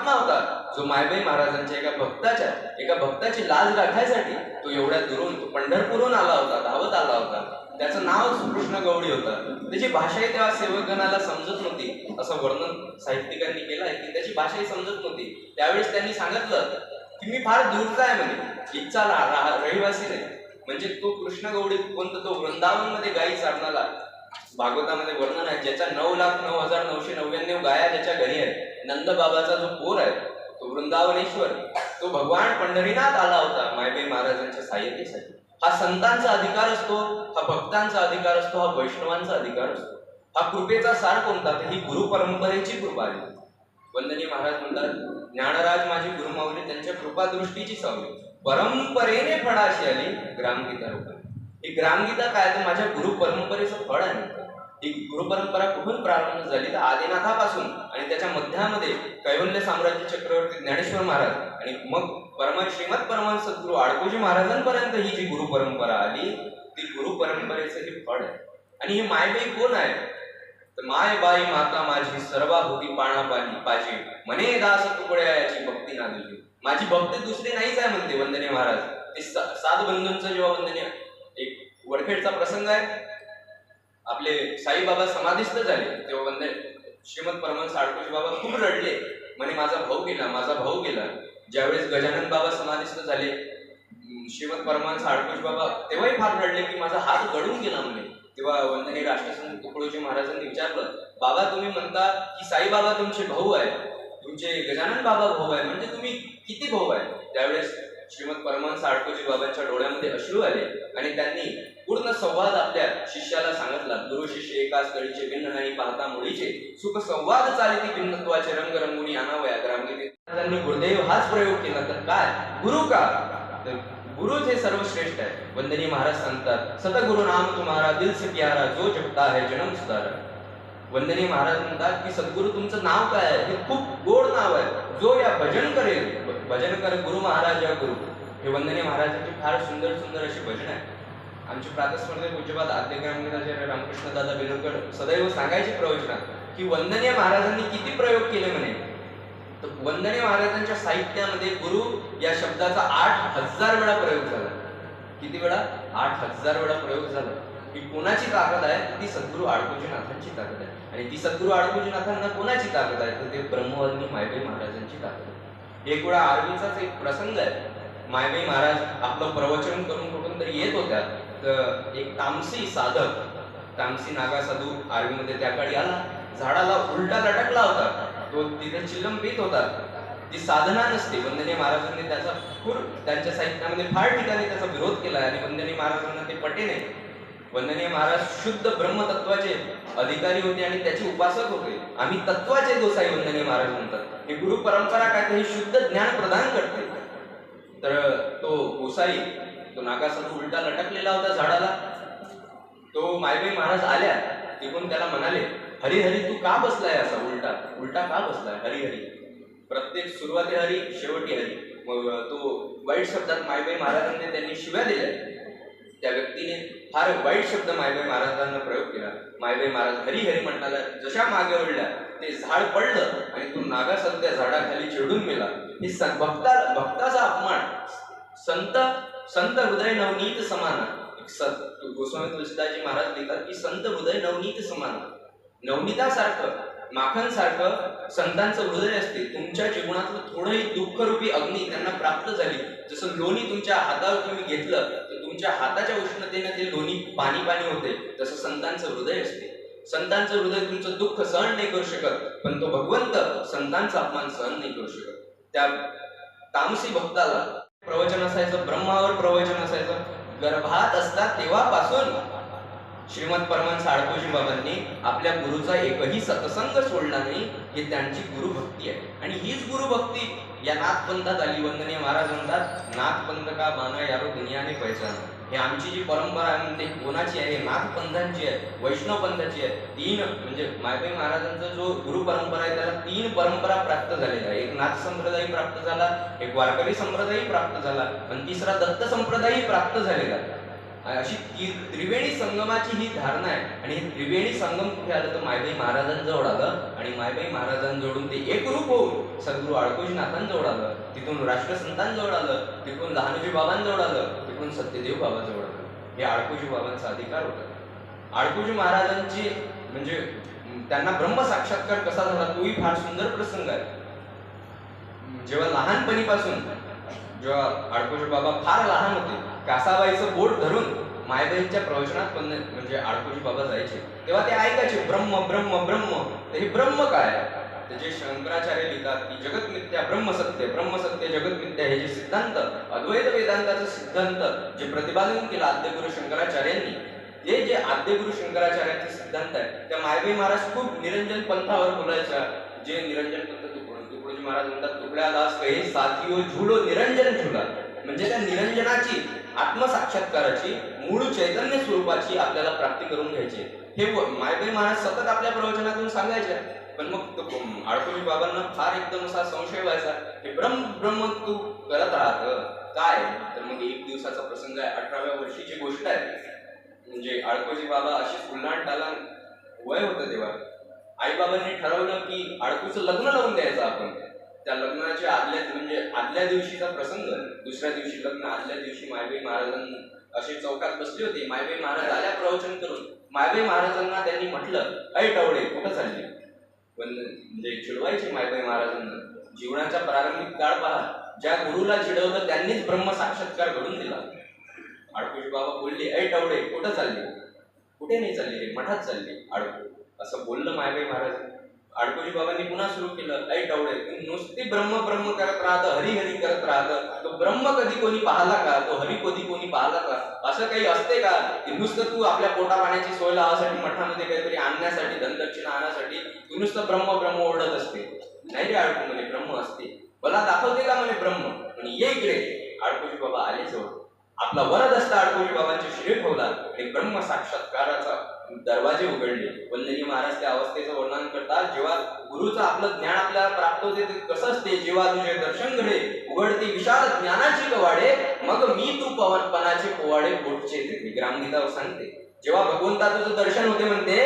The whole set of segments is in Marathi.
महात्मा होता. जो मायबाई महाराजांच्या एका भक्ताच्या एका भक्ताची लाज राखायसाठी तो एवढ्या दुरून तो पंढरपूरहून आला होता धावत आला होता. त्याचं नाव कृष्ण गवळी होतं. त्याची भाषाही तेव्हा सेवकगणाला समजत नव्हती असं वर्णन साहित्यिकांनी केलं आहे की त्याची भाषाही समजत नव्हती. त्यावेळेस त्यांनी सांगितलं की मी फार दूरचा आहे म्हणे. इच्छा रहिवासी नाही. म्हणजे तो कृष्ण गवळी कोणतं तो वृंदावनमध्ये गायी चारणारा. भागवतामध्ये वर्णन आहे ज्याच्या नऊ लाख नऊ हजार नऊशे नव्याण्णव गाया ज्याच्या घरी आहेत. नंदबाबाचा जो पोर आहे तो वृंदावनेश्वर तो भगवान पंढरीनाथ आला होता मायबे महाराजांच्या सहाय्यतेसाठी हा संतांचा अधिकार असतो हा भक्तांचा अधिकार असतो हा वैष्णवांचा अधिकार असतो. हा कृपेचा सार कोणता? तर ही गुरु परंपरेची कृपा आहे. वंदनी महाराज म्हणतात ज्ञानराज माझी गुरुमाऊली त्यांच्या कृपा दृष्टीची सावली. परंपरेने फळाशी आली ग्रामगीता रूपाने ही ग्रामगीता काय? तर माझ्या गुरु परंपरेचं फळ आहे. म्हणतात. ही गुरुपरंपरा कुठून प्रारंभ झाली. तर आदिनाथापासून आणि त्याच्या मध्यामध्ये कैवल्य साम्राज्य चक्रवर्ती ज्ञानेश्वर महाराज आणि मग परम श्रीमद परमान सद्गुरू आडकोजी महाराजांपर्यंत ही जी गुरु परंपरा आली ती गुरु परंपरेचं हे फळ आहे. आणि ही मायबाई कोण आहे? तर माय बाई माता माझी सर्वाभूती पाणा पाणी पाजी मने दास तुकड्या याची भक्ती ना दिली. माझी भक्ती दुसरी नाहीच आहे म्हणते वंदने महाराज. ते सा- सात बंधूंचं जेव्हा वंदने एक वडखेडचा प्रसंग आहे. आपले साईबाबा समाधिस्थ झाले. तेव्हा वंदे श्रीमंत परमहंस आडकोजी बाबा खूप रडले. म्हणे माझा भाऊ गेला माझा भाऊ गेला. ज्यावेळेस गजानन बाबा समाधिस्थ झाले श्रीमंत परमहंस आडकोजी बाबा तेव्हाही फार रडले की माझा हात गळून गेला म्हणे. तेव्हा वंदनी राष्ट्रसंत तुकडोजी महाराजांनी विचारलं बाबा तुम्ही म्हणता की साईबाबा तुमचे भाऊ आहे तुमचे गजानन बाबा भाऊ आहे म्हणजे तुम्ही किती भाऊ आहे त्यावेळेस श्रीमद परमहंस आडकोजी बाबांच्या डोळ्यामध्ये अश्रू आले आणि त्यांनी पूर्ण संवाद आपल्या शिष्याला सांगितला. गुरु शिष्य एकाच कळीचे भिन्न नाही पाहता मुळीचे. सुख संवाद चालिती भिन्नत्वाचे रंग रंगुनी आणावया ग्रामगीते. त्यांनी गुरुदेव हाच प्रयोग केला तर काय? गुरु का? गुरुच हे सर्वश्रेष्ठ आहे. वंदनी महाराज सांगतात सतगुरु नाम तुम्हारा दिल से प्यारा जो जपता है जन्म सुधारा. वंदनी महाराज म्हणतात की सद्गुरु तुमचं नाव काय आहे? हे खूप गोड नाव आहे. जो या भजन करेल भजन कर गुरु महाराज या गुरु. हे वंदनी महाराजांची फार सुंदर सुंदर अशी भजन आहे. आमचे प्रातस्मरणीय पूज्यपाद आद्यग्रामगीताचार्य रामकृष्ण दादा बिलोरकर सदैव सांगायचे प्रवचनात की वंदनीय महाराजांनी किती प्रयोग केले म्हणे? तर वंदनीय महाराजांच्या साहित्यामध्ये गुरु या शब्दाचा आठ हजार वेळा प्रयोग झाला. किती वेळा? आठ हजार वेळा प्रयोग झाला. ही कोणाची ताकद आहे ती सद्गुरू आडकोजीनाथांची ताकद आहे. आणि ती सद्गुरू आडकोजीनाथांना कोणाची ताकद आहे तर ते ब्रह्मवल्ली मायबाई महाराजांची ताकद आहे. एक वेळा आरवीचाच एक प्रसंग आहे. मायबाई महाराज आपलं प्रवचन करून कुठून तरी येत होत्या तर एक तामसी साधक तामसी नागा साधू आर्मीमध्ये त्या आला. झाडाला उलटा लटकला होता. तो तिथे चिलम पीत होता. ती साधना नसते. वंदने महाराजांनी त्याचा खूप त्यांच्या साहित्यामध्ये फार ठिकाणी त्याचा विरोध केला आणि वंदने महाराजांना ते पटे नाही वंदनीय महाराज शुद्ध ब्रह्मतत्वाचे अधिकारी होते आणि त्याचे उपासक होते. आम्ही तत्वाचे गोसाई वंदनीय महाराज म्हणतात. हे गुरु परंपरा काय? तर हे शुद्ध ज्ञान प्रदान करते. तर तो गोसाई तो नागासाधू उलटा लटकलेला होता झाडाला. तो मायबाई महाराज आल्या. तिकडून त्याला म्हणाले हरी हरी तू का बसलाय असा उलटा? उलटा का बसलाय? हरी हरी. प्रत्येक सुरुवाती हरी शेवटी हरी. मग तो वाईट शब्दात मायबाई महाराजांनी त्यांनी शिव्या दिल्या. त्या व्यक्तीने फार वाईट शब्द मायबाई महाराजांना प्रयोग केला. मायबाई महाराज हरी हरी म्हणताना जशा मागे ओढल्या ते झाड पडलं आणि तो नागासाधू त्या झाडाखाली चिडून गेला. हे भक्ता भक्ताचा अपमान. संत संत हृदय नवनीत समान संत गोस्वामी तुलसीदासजी महाराज लिहितात की संत हृदय नवनीत समान नवनीतासारखं माखन सारखं संतांचं हृदय असते. तुमच्या जीवनातलं थोडंही दुःखरूपी अग्नी त्यांना प्राप्त झाली. जसं लोणी तुमच्या हातावर तुम्ही घेतलं तुमच्या हाताच्या उष्णतेने ते लोणी पाणी पाणी होते तसं संतांचं हृदय असते. संतांचं हृदय तुमचं दुःख सहन नाही करू शकत पण तो भगवंत संतांचा अपमान सहन नाही करू शकत. त्या तामसी भक्ताला प्रवचन असायचं ब्रह्मावर प्रवचन असायचं. गर्भात असतात तेव्हापासून श्रीमद परमान साळकोजी बाबांनी आपल्या गुरुचा एकही सत्संग सोडला नाही ही त्यांची गुरुभक्ती आहे. आणि हीच गुरुभक्ती या नाथपंथात आली वंदने महाराज म्हणतात नाथपंथ का बाना यारो दुनियाने पैसा हे आमची जी परंपरा आहे म्हणते कोणाची आहे नाथपंथांची आहे वैष्णव पंथाची आहे तीन म्हणजे मायबाई महाराजांचा जो गुरु परंपरा आहे त्याला तीन परंपरा प्राप्त झालेल्या आहे एक नाथ संप्रदाय प्राप्त झाला एक वारकरी संप्रदाय प्राप्त झाला आणि तिसरा दत्त संप्रदायही प्राप्त झालेला अशी ती- त्रिवेणी संगमाची ही धारणा आहे. आणि हे त्रिवेणी संगम कुठे आलं? तर मायबाई महाराजांजवळ आलं. आणि मायबाई महाराजांजवळून ते एक रूप होऊन सद्गुरू आळकोजीनाथांजवळ आलं. तिथून राष्ट्रसंतांजवळ आलं. तिथून लहानजी बाबांजवळ आलं. तिथून सत्यदेव बाबाजवळ आलं हे आडकुजी बाबांचा अधिकार होता. आडकुजी महाराजांची म्हणजे त्यांना ब्रह्म साक्षात्कार कसा झाला तोही फार सुंदर प्रसंग आहे. जेव्हा लहानपणीपासून जेव्हा आडकोशी बाबा फार लहान होते कासाबाईचं बोट धरून मायबाईंच्या प्रवचनात पण म्हणजे आडकुजी बाबा जायचे तेव्हा ते ऐकायचे ब्रह्म ब्रह्म ब्रह्म. हे ब्रह्म काय? ते जे शंकराचार्य लिहितात की जगत मिथ्या ब्रह्म सत्य ब्रह्म सत्य जगत मिथ्या हे जे सिद्धांत अद्वैत वेदांताचं सिद्धांत जे प्रतिपादन केलं आद्यगुरु शंकराचार्यांनी हे जे आद्यगुरु शंकराचार्यांचे सिद्धांत आहे त्या मायबी महाराज खूप निरंजन पंथावर बोलायच्या जे निरंजन पंथ तुकडून तुकडोजी महाराज म्हणतात तुकड्या दास कहे साथीओ झुलो निरंजन झुला. म्हणजे त्या निरंजनाची आत्मसाक्षात्काराची मूळ चैतन्य स्वरूपाची आपल्याला प्राप्ती करून घ्यायची हे व- महाराज सतत आपल्या प्रवचनातून सांगायचे. पण मग तो बाबांना फार एकदम असा संशय व्हायचा हे ब्रह्म ब्रह्म तू करत राहत. काय? तर मग एक दिवसाचा प्रसंग आहे अठराव्या वर्षीची गोष्ट आहे. म्हणजे आडकोजी बाबा अशी उल्हाण वय होतं तेव्हा. आईबाबांनी ठरवलं की आडकूचं लग्न लावून द्यायचं आपण. त्या लग्नाच्या आदल्या म्हणजे आदल्या दिवशीचा प्रसंग. दुसऱ्या दिवशी लग्न आदल्या दिवशी मायबाई महाराजांनी असे चौकात बसले होते. मायबाई महाराज आल्या प्रवचन करून. मायबाई महाराजांना त्यांनी म्हटलं ऐ टवडे कुठं चालली? पण म्हणजे चिडवायचे मायबाई महाराजांना. जीवनाचा प्रारंभिक काळ पहा ज्या गुरुला चिडवलं त्यांनीच ब्रह्म साक्षात्कार घडून दिला. आडकुश बाबा बोलले ऐ टवडे कुठं चालली? कुठे नाही चालली रे? मठात चालली आडकू असं बोललं मायबाई महाराज. अडकोजी बाबांनी पुन्हा सुरू केलं ऐ टवडे नुसती ब्रह्म ब्रह्म करत राहतं हरी हरी करत राहतं. तो ब्रह्म कधी कोणी पाहला का? तो हरी कधी कोणी पाहला का? असं काही असते का? की नुसतं तू आपल्या पोटा पाण्याची सोय लावासाठी मठामध्ये काहीतरी आणण्यासाठी धनदक्षिणा आणण्यासाठी तू नुसतं ब्रह्म ब्रह्म ओढत असते? नाही रे अडकू म्हणे ब्रह्म असते. मला दाखवते का म्हणे ब्रह्म? पण ये इकडे. अडकोजी बाबा आले जवळ. आपला वरद असता आडकोजी बाबांचे शिरे ठेवला. आणि ब्रह्म साक्षात्काराचा दरवाजे उघडले. वंदनी महाराज त्या अवस्थेचं वर्णन करतात जेव्हा गुरुचं आपलं ज्ञान आपल्याला प्राप्त होते ते कसं असते? जेव्हा तुझे दर्शन घडे उघडते विशाल ज्ञानाची कवाडे मग मी तू पवनपणाचे पोवाडे पोटचे देते ग्रामगीता सांगते. जेव्हा भगवंता तुझं दर्शन होते म्हणते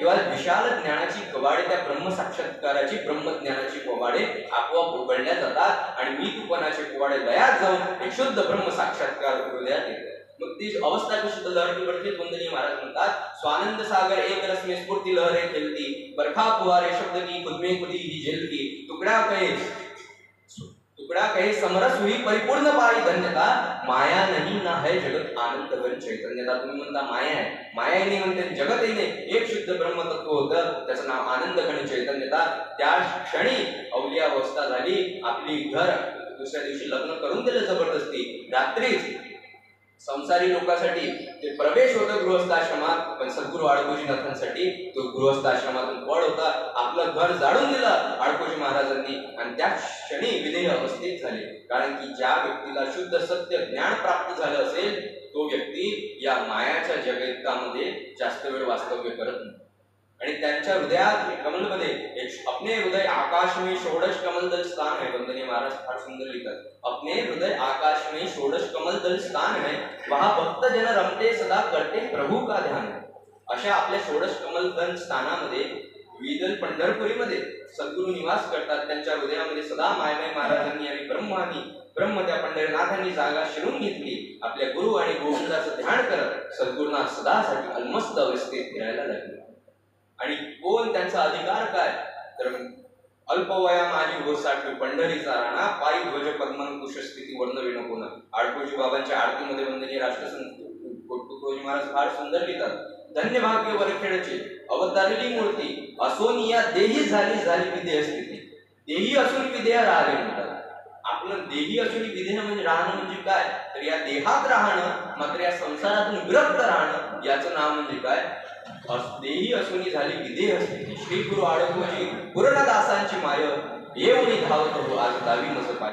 तेव्हा विशाल ज्ञानाची कवाडे त्या ब्रह्म साक्षात्काराची ब्रह्मज्ञानाची कवाडे आपोआप उघडल्या जातात आणि मी तुपणाचे कवाडे दयात जाऊन एक शुद्ध ब्रह्म साक्षात्कार हृदयात येतो. मग ती अवस्था कशी तर लहरी पडते महाराज म्हणतात स्वानंद सागर एक रस में स्फूर्ती लहरे खेलती बरखा फुहारे शब्द की खुद में खुदी ही झेलती तुकड्या कैस तुकड़ा कहे समरस हुई परिपूर्ण पाई धन्यता माया नहीं ना है जगत आनंद घन चैतन्यता. तुम्ही म्हणता माया आहे. माया नाही म्हणते जगतही नाही. एक शुद्ध ब्रह्मतत्व होतं त्याचं नाव आनंद घन चैतन्यता. त्या क्षणी अवलियावस्था झाली. आपली घर दुसऱ्या दिवशी लग्न करून दिलं जबरदस्ती. रात्रीच संसारी लोकांसाठी ते प्रवेश होतं गृहस्थाश्रमात पण सद्गुरू आडकोजीनाथांसाठी तो गृहस्थाश्रमातून पळ होता आपलं घर जाळून दिलं आडकोजी महाराजांनी. आणि त्या क्षणी विधेय अवस्थेत झाले. कारण की ज्या व्यक्तीला शुद्ध सत्य ज्ञान प्राप्त झालं असेल तो व्यक्ती या मायाच्या जगतामध्ये जास्त वेळ वास्तव्य करत नाही आणि त्यांच्या हृदयात कमलमध्ये एक अपने हृदय आकाश में षोडश कमल दल स्थान है. वंदनीय महाराज फार सुंदर लिहितात अपने हृदय आकाश में षोडश कमल दल स्थान है. वहा भक्त जन रमते सदा करते प्रभू का ध्यान अशा आपल्या षोडश कमल दल स्थानामध्ये विदल पंढरपुरीमध्ये सद्गुरु निवास करतात. त्यांच्या हृदयामध्ये सदा मायमय महाराजांनी आणि ब्रह्मानी ब्रह्म त्या पंढरनाथांनी जागा शिरून घेतली. आपल्या गुरु आणि गोविंदाचं ध्यान करत सद्गुरूनाथ सदासाठी अलमस्त अवस्थेत फिरायला लागले. आणि कोण त्यांचा अधिकार काय? तर अल्पवया माझी गोसाठी पंढरीचा राणा पायी ध्वज पद्मन स्थिती वर्णवी नको ना आडकोजी बाबांच्या आरतीमध्ये वंदनीय राष्ट्रसंत महाराज फार सुंदर लिहितात. धन्य भाग्य वरखेडचे अवतारली मूर्ती या देही झाली झाली विधेय स्थिती. देही असून विधेय राहिले म्हणतात. आपलं देही असून विधेय म्हणजे राहणं म्हणजे काय? तर या देहात राहणं मात्र या संसारातून विरक्त राहणं याचं नाव म्हणजे काय? देही असूनी झाली विधेय स्थिती श्री गुरु आडकवाजी पूर्ण दासांची माय येऊनी धावत हो आज दावी नसं पाय